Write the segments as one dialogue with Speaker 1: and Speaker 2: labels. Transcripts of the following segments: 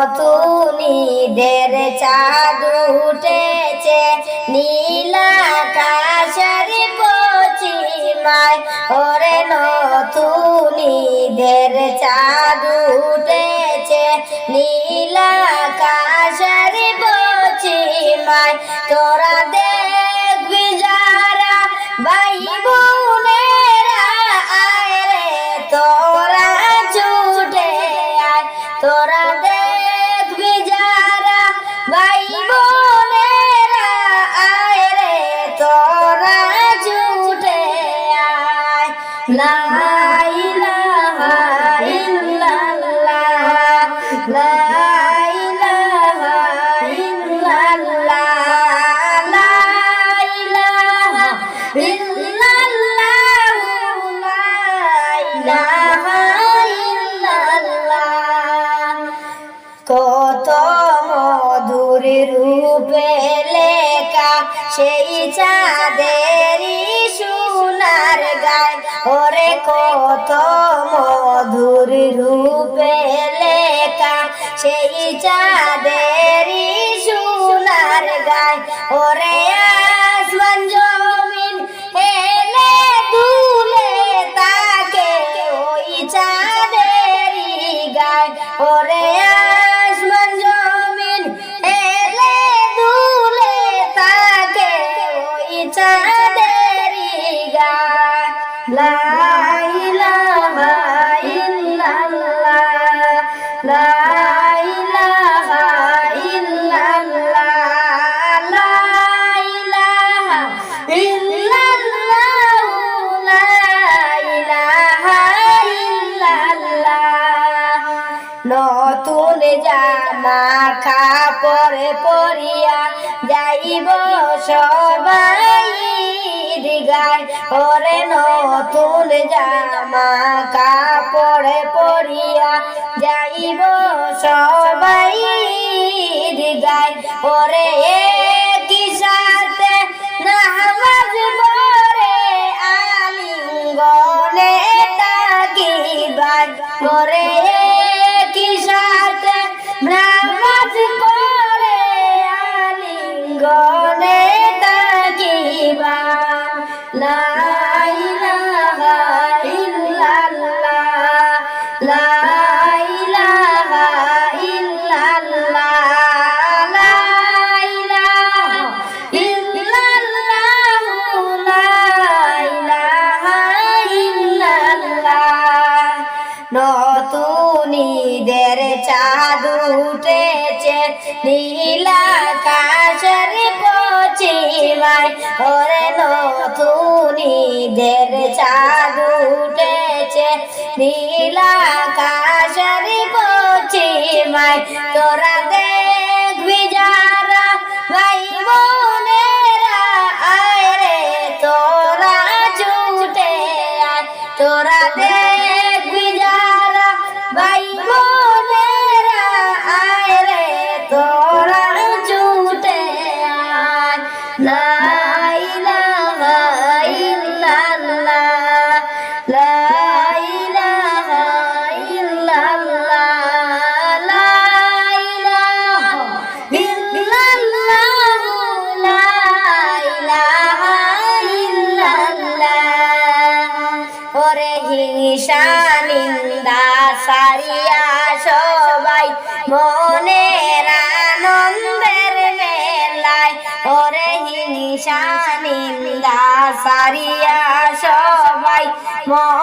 Speaker 1: নতুনিদের চাঁদ উঠেছে পশ্চিমায় ওরে নতুনিদের চাঁদ উঠেছে নীলাকাশের সেই চাঁদেরই সোনার গায়। ওরে কত মধুর রূপে লেখা সেই চাঁদেরই গায়। ওরে লা ইলাহা ইল্লাল্লাহ লা ইলাহা ইল্লাল্লাহ লা ইলাহা ইল্লাল্লাহ লা ইলাহা ইল্লাল্লাহ নতুন জামা কাপড় পরিয়া যাইব সবাই। দিগায় ওরে নতুন জামা কাপড়ে পরিয়া যাইব সবাই। গায় ওরে নতুনিদের চাঁদ উঠেছে নীলাকাশের পশ্চিমায়। ওরে নতুনিদের চাঁদ উঠেছে নীলাকাশের পশ্চিমায় তোরা দেখবি যারা ভাই বোনেরা আয় রে তোরা ছুটে আয় তোরা দেখবি সারিয়া সবাই মনের আনন্দের মেলায় ওরে নিশানিন্দা নিন্দা সারিয়া সবাই মনের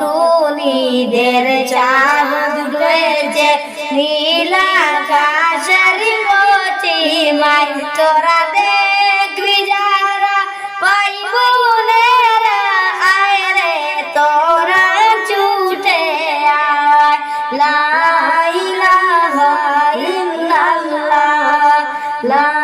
Speaker 1: তুনিদের চাঁদ রয়েছে নীলাকাশের মতিমাই তোরা দেখবি যারা পাই বোনের আয় রে, তোরা ছুটে আয়। লাইলা হাইলা ইল্লাল্লাহ, লা